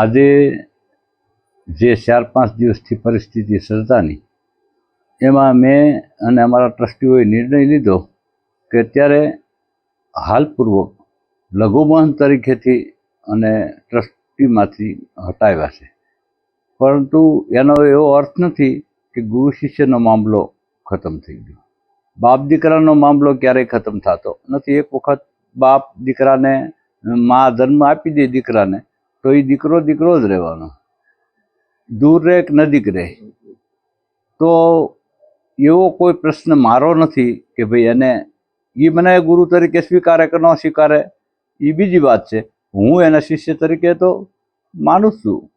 આજે જે ચાર પાંચ દિવસથી પરિસ્થિતિ સર્જાની, એમાં મેં અને અમારા ટ્રસ્ટીઓએ નિર્ણય લીધો કે અત્યારે હાલપૂર્વક લઘુમહંત તરીકેથી અને ટ્રસ્ટીમાંથી હટાવ્યા છે. પરંતુ એનો એવો અર્થ નથી કે ગુરુ શિષ્યનો મામલો ખતમ થઈ ગયો. બાપ દીકરાનો મામલો ક્યારેય ખતમ થતો નથી. એક વખત બાપ દીકરાને, મા જન્મ આપી દે દીકરાને તો એ દીકરો દીકરો જ રહેવાનો. દૂર રહે કે નજીક રહે? તો એવો કોઈ પ્રશ્ન મારો નથી કે ભાઈ એને એ મને ગુરુ તરીકે સ્વીકારે કે ન સ્વીકારે એ બીજી વાત છે. હું એના શિષ્ય તરીકે તો માનું છું.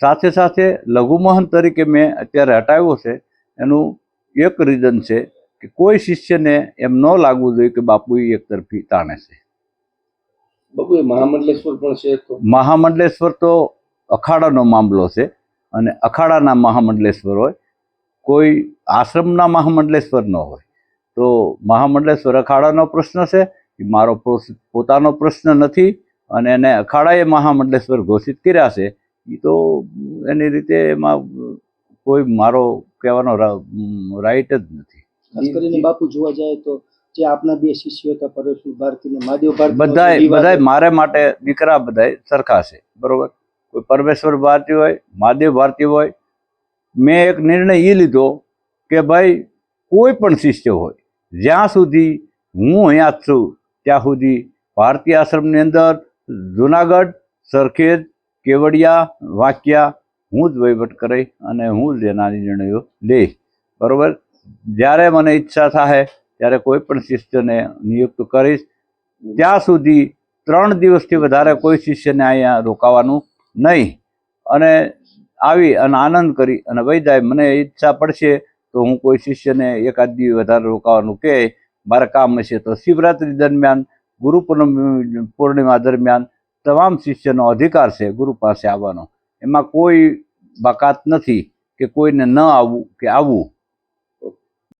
સાથે સાથે લઘુમહંત તરીકે મેં અત્યારે હટાવ્યો છે. એનું એક રીઝન છે કે કોઈ શિષ્યને એમ ન લાગવું જોઈએ કે બાપુ એ એક તરફી તાણે છે. મહામંડલેશ્વર પણ છે તો? મહામંડલેશ્વર તો અખાડાનો મામલો છે અને અખાડાના મહામંડલેશ્વર હોય કોઈ આશ્રમના મહામંડલેશ્વર ન હોય. તો મહામંડલેશ્વર અખાડાનો પ્રશ્ન છે એ મારો પોતાનો પ્રશ્ન નથી અને એને અખાડાએ મહામંડલેશ્વર ઘોષિત કર્યા છે એ તો એની રીતે એમાં કોઈ મારો કહેવાનો રાઈટ જ નથી. ખાસ કરીને બાપુ જોવા જાય તો જે આપના બે શિષ્યો હતા પરેશભાઈ ભારતી ને મહાદેવ ભારતી બધાય બધાય મારે માટે દીકરા બધાય સરખા છે. બરોબર? કોઈ પરમેશ્વર ભારતી હોય મહાદેવ ભારતી હોય મેં એક નિર્ણય એ લીધો કે ભાઈ કોઈ પણ શિષ્ય હોય જ્યાં સુધી હું અહીંયા જ છું ત્યાં સુધી ભારતીય આશ્રમની અંદર જુનાગઢ સરખેજ કેવડિયા વાંકિયા હું જ વહીવટ કરી અને હું જ એના નિર્ણયો લઈશ. બરોબર? જ્યારે મને ઈચ્છા થાય ત્યારે કોઈ પણ શિષ્યને નિયુક્ત કરીશ, ત્યાં સુધી ત્રણ દિવસથી વધારે કોઈ શિષ્યને અહીંયા રોકાવાનું નહીં. અને આવી અને આનંદ કરી અને વહી જાય મને ઈચ્છા પડશે તો હું કોઈ શિષ્યને એકાદ દિવસ વધારે રોકાવાનું કહે. મારે કામ હશે તો શિવરાત્રિ દરમિયાન, ગુરુ પૂર્ણિમા દરમિયાન તમામ શિષ્યનો અધિકાર છે ગુરુ પાસે આવવાનો. એમાં કોઈ બાકાત નથી કે કોઈને ન આવવું, કે આવવું.